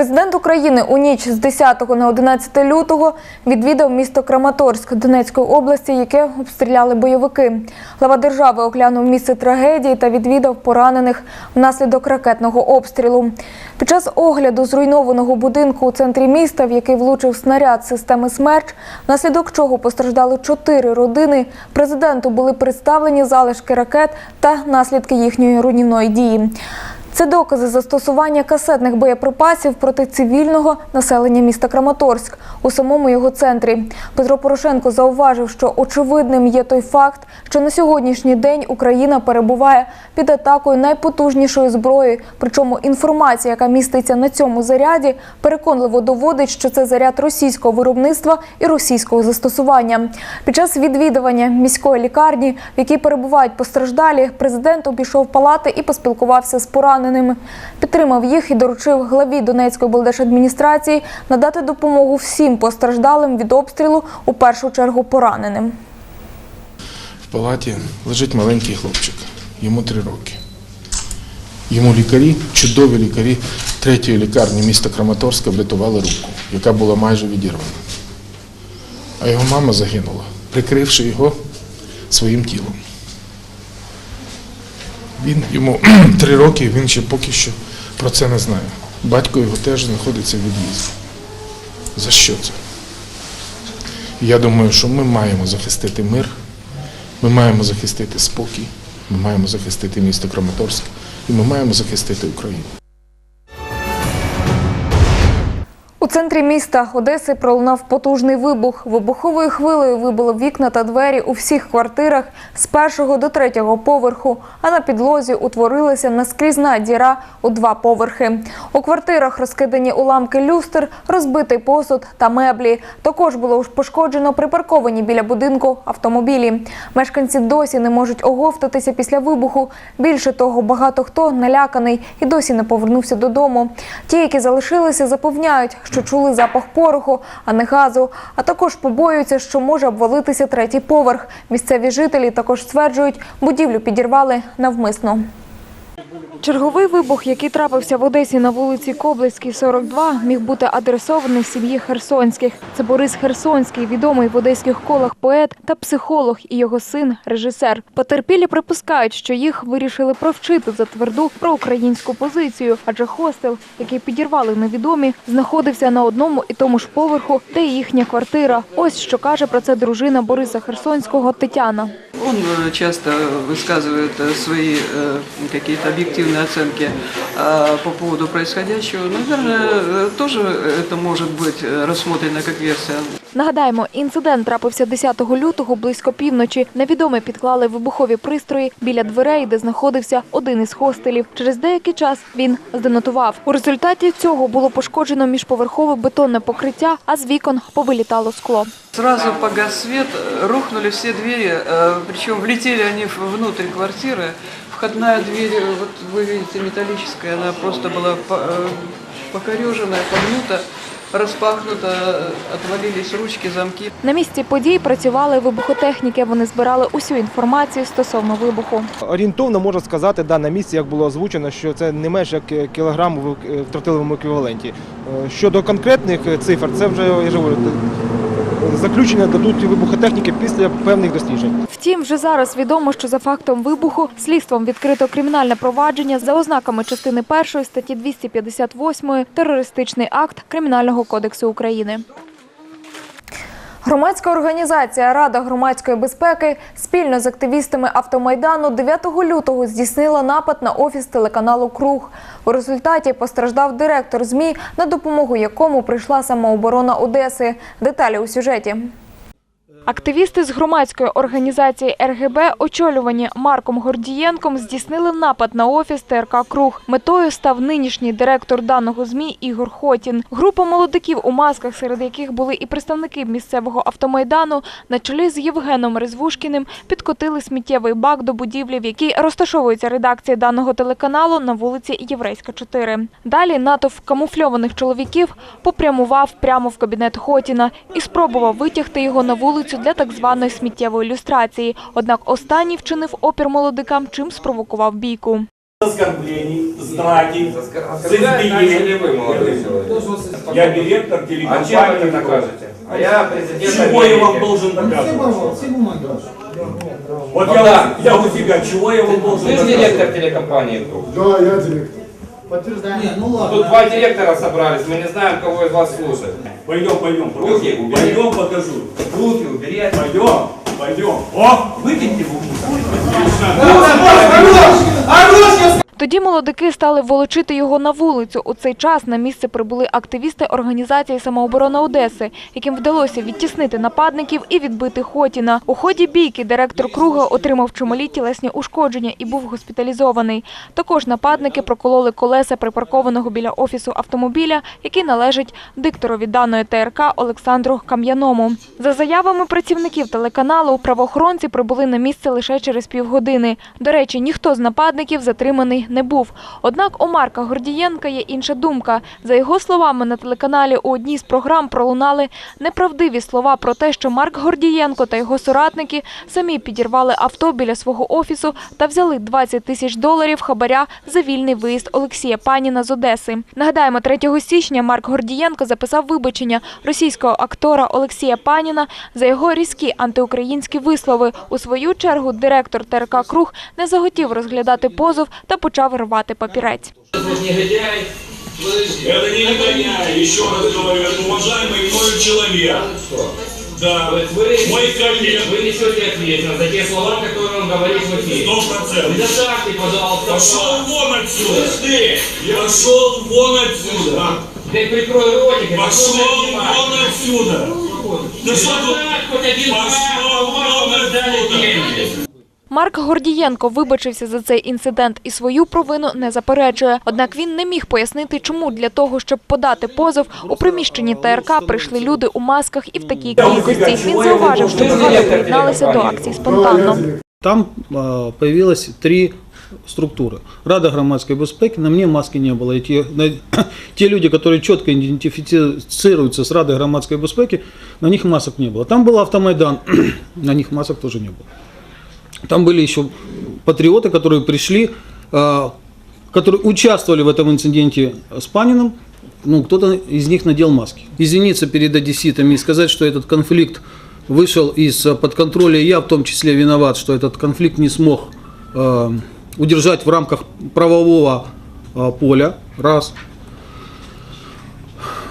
Президент України у ніч з 10 на 11 лютого відвідав місто Краматорськ Донецької області, яке обстріляли бойовики. Глава держави оглянув місце трагедії та відвідав поранених внаслідок ракетного обстрілу. Під час огляду зруйнованого будинку у центрі міста, в який влучив снаряд системи «Смерч», внаслідок чого постраждали чотири родини, президенту були представлені залишки ракет та наслідки їхньої руйнівної дії. Це докази застосування касетних боєприпасів проти цивільного населення міста Краматорськ у самому його центрі. Петро Порошенко зауважив, що очевидним є той факт, що на сьогоднішній день Україна перебуває під атакою найпотужнішої зброї. Причому інформація, яка міститься на цьому заряді, переконливо доводить, що це заряд російського виробництва і російського застосування. Під час відвідування міської лікарні, в якій перебувають постраждалі, президент обійшов палати і поспілкувався з пораненими. Підтримав їх і доручив главі Донецької облдержадміністрації надати допомогу всім постраждалим від обстрілу, у першу чергу пораненим. В палаті лежить маленький хлопчик, йому три роки. Йому лікарі, чудові лікарі третьої лікарні міста Краматорська врятували руку, яка була майже відірвана. А його мама загинула, прикривши його своїм тілом. Він йому три роки, він ще поки що про це не знає. Батько його теж знаходиться в від'їзді. За що це? Я думаю, що ми маємо захистити мир, ми маємо захистити спокій, ми маємо захистити місто Краматорськ і ми маємо захистити Україну. Центрі міста Одеси пролунав потужний вибух. Вибуховою хвилею вибило вікна та двері у всіх квартирах з першого до третього поверху, а на підлозі утворилася наскрізна діра у два поверхи. У квартирах розкидані уламки люстр, розбитий посуд та меблі. Також було пошкоджено припарковані біля будинку автомобілі. Мешканці досі не можуть оговтатися після вибуху. Більше того, багато хто наляканий і досі не повернувся додому. Ті, які залишилися, запевняють, що чули запах пороху, а не газу. А також побоюються, що може обвалитися третій поверх. Місцеві жителі також стверджують, будівлю підірвали навмисно. Черговий вибух, який трапився в Одесі на вулиці Коблицькій, 42, міг бути адресований сім'ї Херсонських. Це Борис Херсонський, відомий в одеських колах поет та психолог, і його син режисер. Потерпілі припускають, що їх вирішили провчити за тверду проукраїнську позицію, адже хостел, який підірвали невідомі, знаходився на одному і тому ж поверху, де і їхня квартира. Ось що каже про це дружина Бориса Херсонського Тетяна. Он э, часто высказывает э, свои э, какие-то объективные оценки э, по поводу происходящего. Наверное, э, тоже это может быть э, рассмотрено как версия. Нагадаємо, інцидент трапився 10 лютого близько півночі. Невідомі підклали вибухові пристрої біля дверей, де знаходився один із хостелів. Через деякий час він зденотував. У результаті цього було пошкоджено міжповерхове бетонне покриття, а з вікон повилітало скло. Сразу погас свет, э, рухнули все двери, э, причем влетели они в- внутрь квартиры. Входная дверь, э, вот вы видите, металлическая, она просто была по- э, покореженная, погнута, распахнута, э, отвалились ручки, замки. На місці подій працювали вибухотехніки. Вони збирали усю інформацію стосовно вибуху. Орієнтовно можна сказати, да, на місці, як було озвучено, що це не менше як кілограм в е, в тротиловому еквіваленті. Е, Щодо конкретних е, цифр, це вже я ж говорю, е, заключення дадуть вибухотехніки після певних досліджень. Втім, вже зараз відомо, що за фактом вибуху слідством відкрито кримінальне провадження за ознаками частини першої статті 258 терористичний акт Кримінального кодексу України. Громадська організація Рада громадської безпеки спільно з активістами автомайдану 9 лютого здійснила напад на офіс телеканалу Круг. У результаті постраждав директор ЗМІ, на допомогу якому прийшла самооборона Одеси. Деталі у сюжеті. Активісти з громадської організації РГБ, очолювані Марком Гордієнком, здійснили напад на офіс ТРК Круг. Метою став нинішній директор даного ЗМІ Ігор Хотін. Група молодиків у масках, серед яких були і представники місцевого автомайдану, на чолі з Євгеном Резвушкіним підкотили сміттєвий бак до будівлі, в якій розташовується редакція даного телеканалу на вулиці Єврейська, 4. Далі натовп камуфльованих чоловіків попрямував прямо в кабінет Хотіна і спробував витягти його на вулицю вулицю для так званої сміттєвої люстрації. Однак останній вчинив опір молодикам, чим спровокував бійку. оскорблений, драки, с Начали вы, молодой избиением. человек. Я директор А чем вы телекомпании. это накажете? А я президент Чего я вам Америки. должен доказывать? Вот я, Богдан. у- я у тебя, чего я вам должен Ты же доказывать? директор телекомпании вдруг. Да, я директор. Не, ну ладно. Тут два директора собрались, мы не знаем, кого из вас слушать. Пойдем, пойдем. Руки убери. Пойдем, покажу. Руки убери. Пойдем, пойдем. О, выкиньте в угол. Тоді молодики стали волочити його на вулицю. У цей час на місце прибули активісти організації самооборона Одеси, яким вдалося відтіснити нападників і відбити Хотіна. У ході бійки директор круга отримав чималі тілесні ушкодження і був госпіталізований. Також нападники прокололи колеса припаркованого біля офісу автомобіля, який належить дикторові даної ТРК Олександру Кам'яному. За заявами працівників телеканалу, правоохоронці прибули на місце лише через півгодини. До речі, ніхто з нападників затриманий не був. Однак у Марка Гордієнка є інша думка. За його словами, на телеканалі у одній з програм пролунали неправдиві слова про те, що Марк Гордієнко та його соратники самі підірвали авто біля свого офісу та взяли 20 тисяч доларів хабаря за вільний виїзд Олексія Паніна з Одеси. Нагадаємо, 3 січня Марк Гордієнко записав вибачення російського актора Олексія Паніна за його різкі антиукраїнські вислови. У свою чергу директор ТРК Круг не захотів розглядати позов та почав рвати папірець. Негодяй. Это не негодяй, еще раз говорю, это уважаемый мною человек. Да, То есть вы, мой коллега, вы несете ответственность за те слова, которые он говорит в эфире. сто процентов. Предоставьте, пожалуйста, Пошел факт. вон отсюда! Слышь ты, Пошел вон отсюда! ты прикрой ротик и Пошел послушай вон внимательно. отсюда! Да что тут? Доказать хоть один факт, Пошел у вас вон раздали отсюда! деньги. Марк Гордієнко вибачився за цей інцидент і свою провину не заперечує. Однак він не міг пояснити, чому для того, щоб подати позов, у приміщенні ТРК прийшли люди у масках і в такій кількості. Він зауважив, що багато приєдналися до акцій спонтанно. Там а, появилось три структуры. Рада громадской безпеки, на мне маски не было. И те, на- те люди, которые четко идентифицируются с Радой громадской безпеки, на них масок не было. Там был автомайдан, на них масок тоже не было. Там были еще патриоты, которые пришли, а, которые участвовали в этом инциденте с Паниным. Ну, кто-то из них надел маски. Извиниться перед одесситами и сказать, что этот конфликт вышел из-под контроля, и я в том числе виноват, что этот конфликт не смог э, удержать в рамках правового э, поля, раз.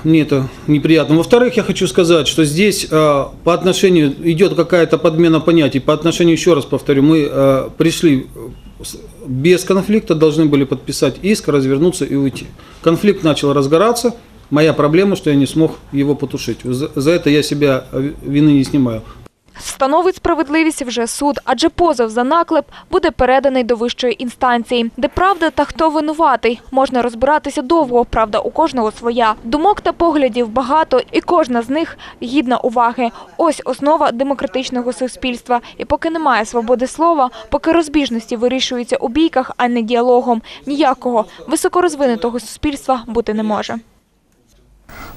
Мне это неприятно. Во-вторых, я хочу сказать, что здесь э, по отношению идет какая-то подмена понятий. По отношению, еще раз повторю, мы пришли э, с- без конфликта, должны были подписать иск, развернуться и уйти. Конфликт начал разгораться. Моя проблема, что я не смог его потушить. За, за это я себя э, вины не снимаю. Встановить справедливість вже суд, адже позов за наклеп буде переданий до вищої інстанції. Де правда та хто винуватий, можна розбиратися довго, правда у кожного своя. Думок та поглядів багато, і кожна з них гідна уваги. Ось основа демократичного суспільства. І поки немає свободи слова, поки розбіжності вирішуються у бійках, а не діалогом, ніякого високорозвинутого суспільства бути не може.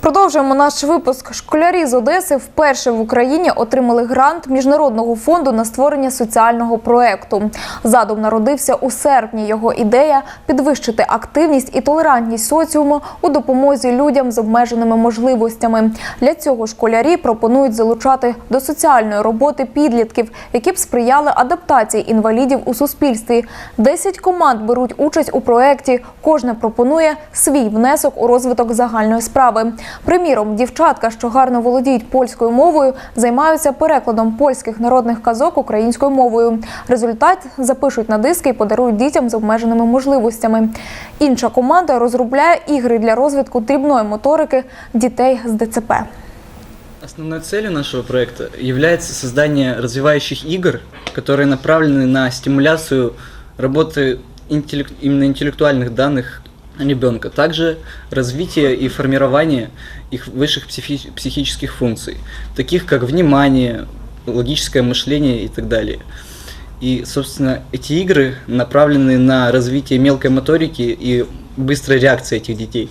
Продовжуємо наш випуск. Школярі з Одеси вперше в Україні отримали грант міжнародного фонду на створення соціального проекту. Задум народився у серпні. Його ідея підвищити активність і толерантність соціуму у допомозі людям з обмеженими можливостями. Для цього школярі пропонують залучати до соціальної роботи підлітків, які б сприяли адаптації інвалідів у суспільстві. Десять команд беруть участь у проєкті. Кожна пропонує свій внесок у розвиток загальної справи Приміром, дівчатка, що гарно володіють польською мовою, займаються перекладом польських народних казок українською мовою. Результат запишуть на диски і подарують дітям з обмеженими можливостями. Інша команда розробляє ігри для розвитку дрібної моторики дітей з ДЦП. Основной целью нашего проекта является создание развивающих игр, которые направлены на стимуляцию работы интеллект- именно интеллектуальных данных ребенка, также развитие и формирование их высших психи- психических функций, таких как внимание, логическое мышление и так далее. И, собственно, эти игры направлены на развитие мелкой моторики и быстрой реакции этих детей.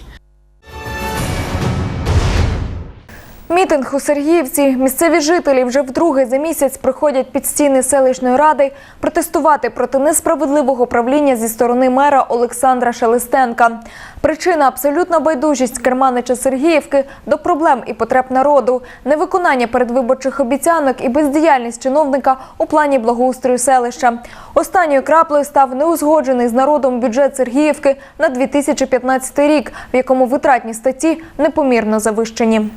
Мітинг у Сергіївці. Місцеві жителі вже вдруге за місяць приходять під стіни селищної ради протестувати проти несправедливого правління зі сторони мера Олександра Шелестенка. Причина абсолютна байдужість керманича Сергіївки до проблем і потреб народу, невиконання передвиборчих обіцянок і бездіяльність чиновника у плані благоустрою селища. Останньою краплею став неузгоджений з народом бюджет Сергіївки на 2015 рік, в якому витратні статті непомірно завищені.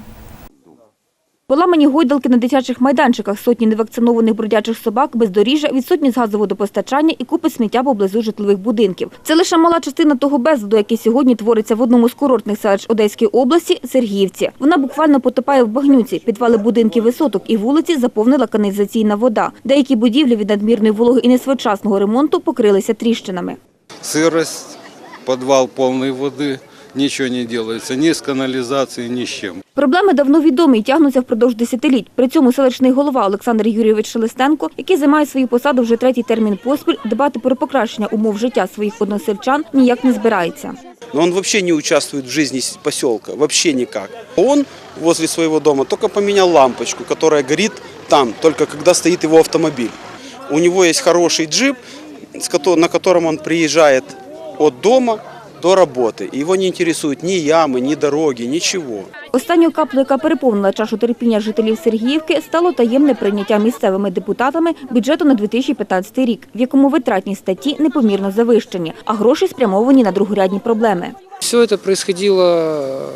Поламані гойдалки на дитячих майданчиках, сотні невакцинованих бродячих собак, бездоріжжя, відсутність газоводопостачання і купи сміття поблизу житлових будинків. Це лише мала частина того безладу, який сьогодні твориться в одному з курортних селищ Одеської області – Сергіївці. Вона буквально потопає в багнюці. Підвали будинків висоток і вулиці заповнила каналізаційна вода. Деякі будівлі від надмірної вологи і несвоєчасного ремонту покрилися тріщинами. сырость, подвал полный воды, ничего не делается, ни с канализацией, ни с чем. Проблеми давно відомі і тягнуться впродовж десятиліть. При цьому селищний голова Олександр Юрійович Шелестенко, який займає свою посаду вже третій термін поспіль, дбати про покращення умов життя своїх односельчан ніяк не збирається. но он вообще не участвует в жизни поселка, вообще никак. Он возле своего дома только поменял лампочку, которая горит там, только когда стоит его автомобиль. У него есть хороший джип, на котором он приезжает от дома до работы. Его не интересуют ни ямы, ни дороги, ничего. Останньою каплею, яка переповнила чашу терпіння жителів Сергіївки, стало таємне прийняття місцевими депутатами бюджету на 2015 рік, в якому витратні статті непомірно завищені, а гроші спрямовані на другорядні проблеми. Все это происходило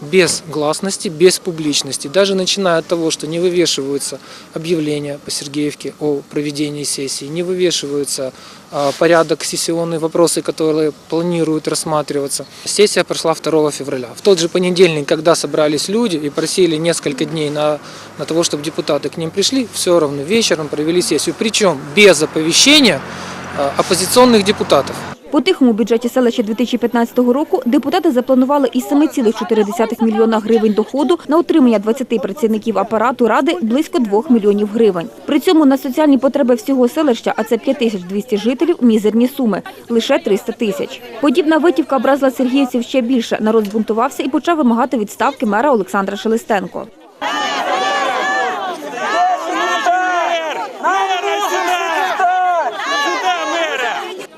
без гласности, без публичности. Даже начиная от того, что не вывешиваются объявления по Сергеевке о проведении сессии, не вывешиваются а, порядок сессионные вопросы, которые планируют рассматриваться. Сессия прошла 2 февраля. В тот же понедельник, когда собрались люди и просили несколько дней на, на того, чтобы депутаты к ним пришли, все равно вечером провели сессию. Причем без оповещения а, оппозиционных депутатов. По тихому бюджеті селища 2015 року депутати запланували із 7,4 мільйона гривень доходу на утримання 20 працівників апарату ради близько 2 мільйонів гривень. При цьому на соціальні потреби всього селища, а це 5200 жителів, мізерні суми – лише 300 тисяч. Подібна витівка образила сергіївців ще більше. Народ збунтувався і почав вимагати відставки мера Олександра Шелестенко.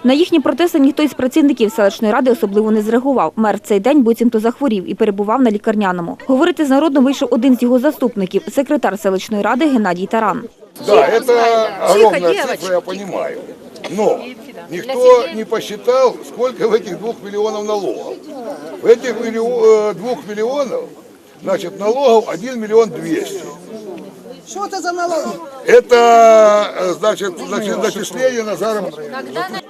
На їхні протести ніхто із працівників селищної ради особливо не зреагував. Мер в цей день буцімто захворів і перебував на лікарняному. Говорити з народом вийшов один з його заступників, секретар селищної ради Геннадій Таран. Да, это огромная цифра, я понимаю. Но никто не посчитал, сколько в этих двух миллионов налогов. В этих миллио- э, двух миллионов, значит, налогов 1 миллион 200. Что это за налоги? Это, э, значит, значит, начисление на заработок.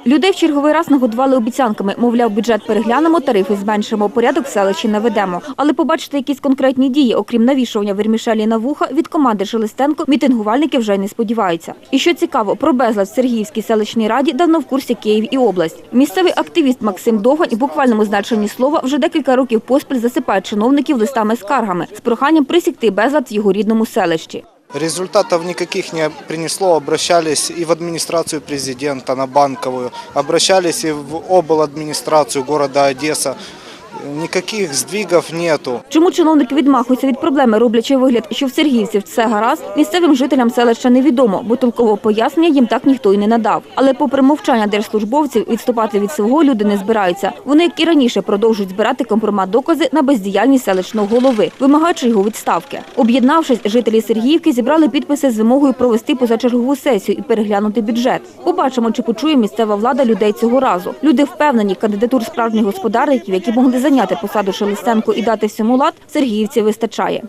Людей в черговий раз нагодували обіцянками. Мовляв, бюджет переглянемо, тарифи зменшимо, порядок в селищі наведемо. Але побачити якісь конкретні дії, окрім навішування вермішелі на вуха, від команди Шелестенко мітингувальники вже й не сподіваються. І що цікаво, про безлад в Сергіївській селищній раді давно в курсі Київ і область. Місцевий активіст Максим Догань у буквальному значенні слова вже декілька років поспіль засипає чиновників листами скаргами з проханням присікти безлад в його рідному селищі. Результатов никаких не принесло. Обращались и в администрацию президента, на Банковую, обращались и в обладминистрацию города Одесса. Никаких сдвигов нету. Чому чиновники відмахуються від проблеми, роблячи вигляд, що в Сергіївці все гаразд, місцевим жителям селища невідомо, бо толкового пояснення їм так ніхто й не надав. Але попри мовчання держслужбовців, відступати від свого люди не збираються. Вони, як і раніше, продовжують збирати компромат докази на бездіяльність селищного голови, вимагаючи його відставки. Об'єднавшись, жителі Сергіївки зібрали підписи з вимогою провести позачергову сесію і переглянути бюджет. Побачимо, чи почує місцева влада людей цього разу. Люди впевнені, кандидатур справжніх господарників, які могли зайняти посаду Шелестенко і дати всьому лад, Сергіївці вистачає.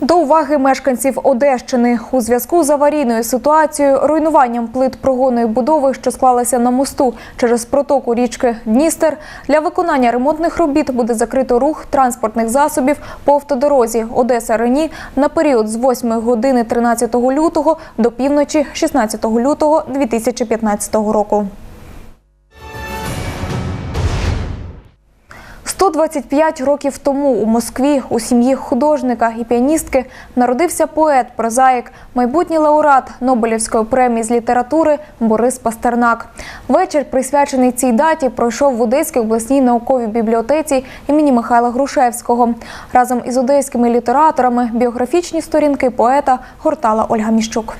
До уваги мешканців Одещини у зв'язку з аварійною ситуацією, руйнуванням плит прогонної будови, що склалася на мосту через протоку річки Дністер, для виконання ремонтних робіт буде закрито рух транспортних засобів по автодорозі Одеса Рені на період з 8 години 13 лютого до півночі 16 лютого 2015 року. 125 років тому у Москві у сім'ї художника і піаністки народився поет, прозаїк, майбутній лауреат Нобелівської премії з літератури Борис Пастернак. Вечір, присвячений цій даті, пройшов в Одеській обласній науковій бібліотеці імені Михайла Грушевського. Разом із одеськими літераторами біографічні сторінки поета гортала Ольга Міщук.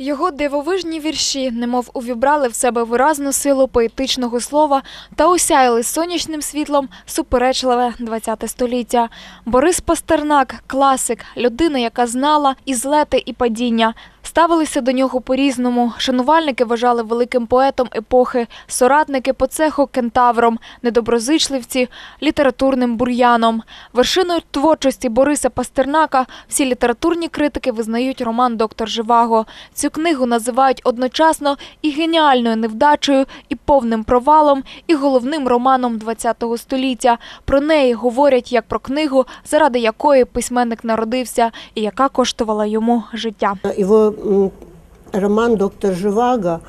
Його дивовижні вірші, немов увібрали в себе виразну силу поетичного слова та осяяли сонячним світлом суперечливе ХХ століття. Борис Пастернак – класик, людина, яка знала і злети, і падіння. Ставилися до нього по-різному. Шанувальники вважали великим поетом епохи, соратники по цеху кентавром, недоброзичливці літературним бур'яном. Вершиною творчості Бориса Пастернака всі літературні критики визнають роман Доктор Живаго. Цю книгу називають одночасно і геніальною невдачею, і повним провалом, і головним романом ХХ століття. Про неї говорять як про книгу, заради якої письменник народився і яка коштувала йому життя. М, роман «Доктор Живаго»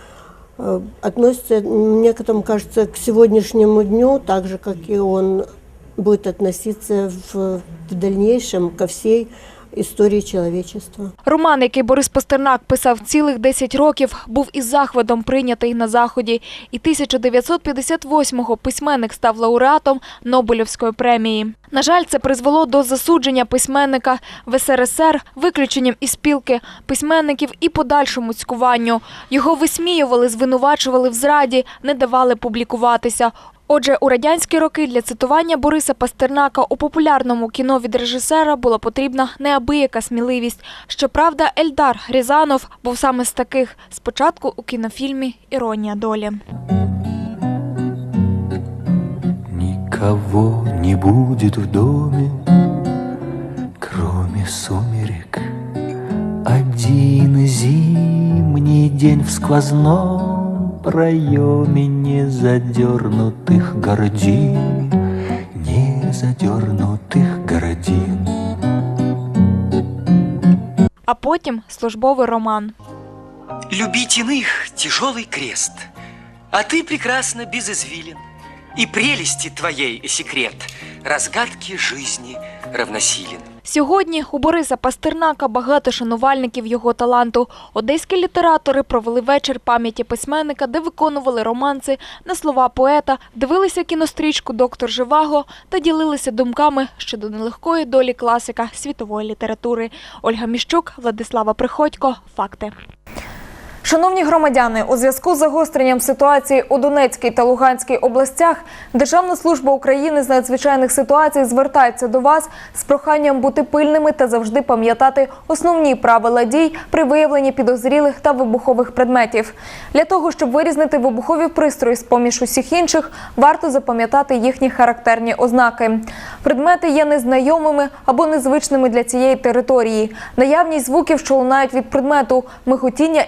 относится, относится, к некоторым кажется, к сегодняшнему дню, так же, как и он будет относиться в, в дальнейшем ко всей истории человечества. Роман, який Борис Пастернак писав цілих 10 років, був із захватом прийнятий на Заході. І 1958-го письменник став лауреатом Нобелівської премії. На жаль, це призвело до засудження письменника в СРСР, виключенням із спілки письменників і подальшому цькуванню. Його висміювали, звинувачували в зраді, не давали публікуватися. Отже, у радянські роки для цитування Бориса Пастернака у популярному кіно від режисера була потрібна неабияка сміливість. Щоправда, Ельдар Рязанов був саме з таких спочатку у кінофільмі Іронія долі. Никого не будет в доме, кроме сумерек. Один зимний день в сквозном проеме незадернутых гордин, незадернутых гордин. А потім службовий роман. Любить иных тяжелый крест, а ты прекрасно без извилин. И прелести твоей секрет, разгадки жизни равносилен. Сьогодні у Бориса Пастернака багато шанувальників його таланту. Одеські літератори провели вечір пам'яті письменника, де виконували романси на слова поета, дивилися кінострічку Доктор Живаго та ділилися думками щодо нелегкої долі класика світової літератури. Ольга Міщук, Владислава Приходько. Факти. Шановні громадяни, у зв'язку з загостренням ситуації у Донецькій та Луганській областях Державна служба України з надзвичайних ситуацій звертається до вас з проханням бути пильними та завжди пам'ятати основні правила дій при виявленні підозрілих та вибухових предметів. Для того щоб вирізнити вибухові пристрої з поміж усіх інших, варто запам'ятати їхні характерні ознаки. Предмети є незнайомими або незвичними для цієї території. Наявність звуків, що лунають від предмету, миготіння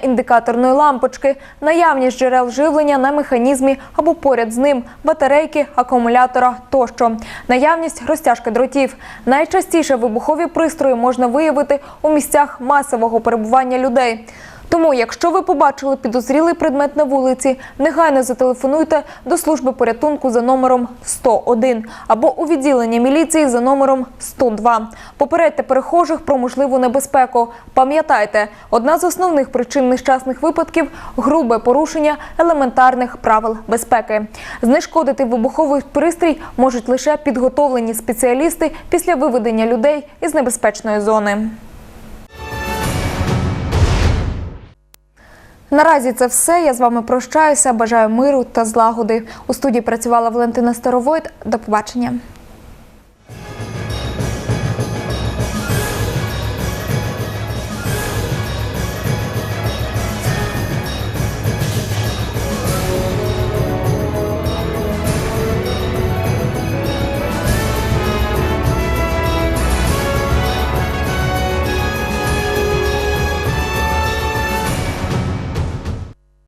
індикаторної лампочки, наявність джерел живлення на механізмі або поряд з ним, батарейки, акумулятора тощо, наявність розтяжки дротів. Найчастіше вибухові пристрої можна виявити у місцях масового перебування людей. Тому, якщо ви побачили підозрілий предмет на вулиці, негайно зателефонуйте до служби порятунку за номером 101 або у відділення міліції за номером 102. Попередьте перехожих про можливу небезпеку. Пам'ятайте, одна з основних причин нещасних випадків грубе порушення елементарних правил безпеки. Знешкодити вибуховий пристрій можуть лише підготовлені спеціалісти після виведення людей із небезпечної зони. Наразі це все. Я з вами прощаюся. Бажаю миру та злагоди. У студії працювала Валентина Старовойт. До побачення.